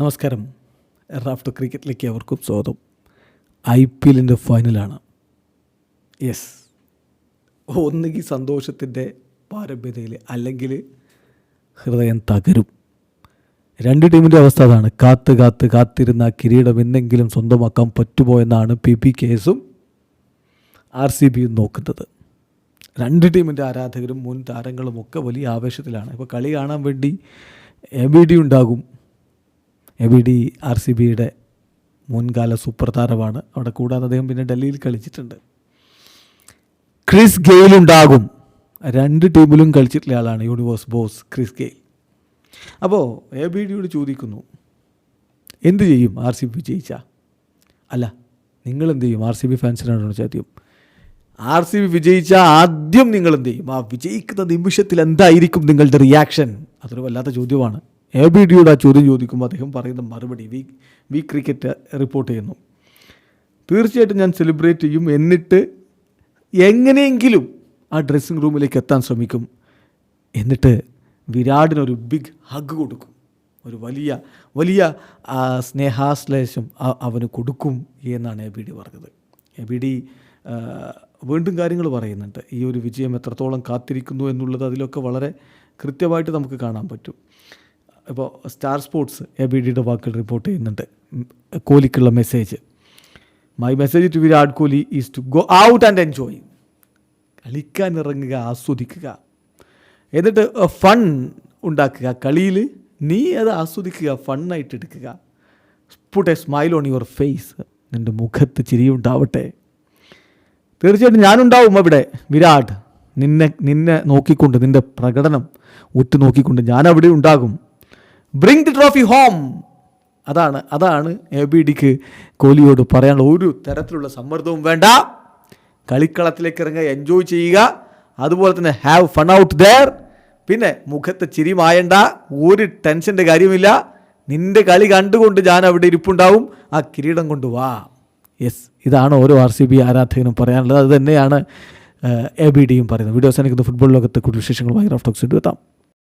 നമസ്കാരം. റാഫ്റ്റർ ക്രിക്കറ്റിലേക്ക് അവർക്കും സ്വാഗതം. ഐ പി എല്ലിന്റെ ഫൈനലാണ്. യെസ്. ഒന്നുകിൽ സന്തോഷത്തിന്റെ പാരമ്പര്യയിൽ അല്ലെങ്കിൽ ഹൃദയം തകരും. രണ്ട് ടീമിന്റെ അവസ്ഥ അതാണ്. കാത്ത് കാത്ത് കാത്തിരുന്ന കിരീടം എന്തെങ്കിലും സ്വന്തമാക്കാൻ പറ്റുമോ എന്നാണ് പി പി കേസും ആർ സി ബിയും നോക്കുന്നത്. രണ്ട് ടീമിന്റെ ആരാധകരും മുൻ താരങ്ങളും ഒക്കെ വലിയ ആവേശത്തിലാണ്. ഇപ്പോൾ കളി കാണാൻ വേണ്ടി എ ബി ഡി ഉണ്ടാകും. ബി ഡി ആർ സി ബിയുടെ മുൻകാല സൂപ്പർ താരമാണ് അവിടെ കൂടാതെ അദ്ദേഹം പിന്നെ ഡൽഹിയിൽ കളിച്ചിട്ടുണ്ട്. ക്രിസ് ഗെയിലുണ്ടാകും രണ്ട് ടീമിലും കളിച്ചിട്ടുള്ള ആളാണ് യൂണിവേഴ്സ് ബോസ് ക്രിസ് ഗെയിൽ. അപ്പോൾ എ ബി ഡിയോട് ചോദിക്കുന്നു? എന്ത് ചെയ്യും ആർ സി ബി ജയിച്ച? അല്ല നിങ്ങൾ എന്ത് ചെയ്യും? ആർ സി ബി ഫാൻസിനാണ് ചോദ്യം? ആർ സി ബി വിജയിച്ച ആദ്യം നിങ്ങൾ എന്ത് ചെയ്യും? ആ വിജയിക്കുന്ന നിമിഷത്തിൽ എന്തായിരിക്കും നിങ്ങളുടെ റിയാക്ഷൻ അതൊരു വല്ലാത്ത ചോദ്യമാണ്. എ ബി ഡിയോട് ആ ചോദ്യം ചോദിക്കുമ്പോൾ അദ്ദേഹം പറയുന്ന മറുപടി വി വി ക്രിക്കറ്റ് റിപ്പോർട്ട് ചെയ്യുന്നു. തീർച്ചയായിട്ടും ഞാൻ സെലിബ്രേറ്റ് ചെയ്യും. എന്നിട്ട് എങ്ങനെയെങ്കിലും ആ ഡ്രസ്സിംഗ് റൂമിലേക്ക് എത്താൻ ശ്രമിക്കും. എന്നിട്ട് വിരാടിനൊരു ബിഗ് ഹഗ് കൊടുക്കും. ഒരു വലിയ വലിയ സ്നേഹാശ്ലേഷം അവന് കൊടുക്കും എന്നാണ് എ ബി ഡി പറഞ്ഞത്. എ ബി ഡി വീണ്ടും കാര്യങ്ങൾ പറയുന്നുണ്ട്. ഈ ഒരു വിജയം എത്രത്തോളം കാത്തിരിക്കുന്നു എന്നുള്ളത് അതിലൊക്കെ വളരെ കൃത്യമായിട്ട് നമുക്ക് കാണാൻ പറ്റും. ഇപ്പോൾ സ്റ്റാർ സ്പോർട്സ് എ ബി ഡിയുടെ വാക്കുകൾ റിപ്പോർട്ട് ചെയ്യുന്നുണ്ട്. കോഹ്ലിക്കുള്ള message my message to Virat Kohli is to go out and enjoy കളിക്കാൻ ഇറങ്ങുക ആസ്വദിക്കുക. എന്നിട്ട് ഫൺ ഉണ്ടാക്കുക. കളിയിൽ നീ അത് ആസ്വദിക്കുക ഫണ്ണായിട്ട് എടുക്കുക. Put a smile on your face നിന്റെ മുഖത്ത് ചിരിയുണ്ടാവട്ടെ തീർച്ചയായിട്ടും ഞാനുണ്ടാവും അവിടെ. വിരാട് നിന്നെ നിന്നെ നോക്കിക്കൊണ്ട് നിന്റെ പ്രകടനം ഉറ്റുനോക്കിക്കൊണ്ട് ഞാൻ അവിടെ ഉണ്ടാകും. ബ്രിങ് ദി ട്രോഫി ഹോം അതാണ് അതാണ് എ ബി ഡിക്ക് കോഹ്ലിയോട് പറയാനുള്ള ഒരു തരത്തിലുള്ള സമ്മർദ്ദവും വേണ്ട. കളിക്കളത്തിലേക്ക് ഇറങ്ങുക എൻജോയ് ചെയ്യുക. അതുപോലെ തന്നെ ഹാവ് ഫൺ ഔട്ട് ദെയർ പിന്നെ മുഖത്ത് ചിരി മായണ്ട. ഒരു ടെൻഷന്റെ കാര്യമില്ല നിന്റെ കളി കണ്ടുകൊണ്ട് ഞാൻ അവിടെ ഇരിപ്പുണ്ടാവും. ആ കിരീടം കൊണ്ട് വാ. യെസ് ഇതാണ് ഓരോ ആർ സി ബി ആരാധകനും പറയാനുള്ളത്. അത് തന്നെയാണ് എ ബി ഡിയും പറയുന്നത്. വീഡിയോ അവസാനിക്കുന്ന ഫുട്ബോൾ ലോകത്തെ കൂടുതൽ വിശേഷങ്ങളുമായി റഫ് ടോക്സ് എത്താം.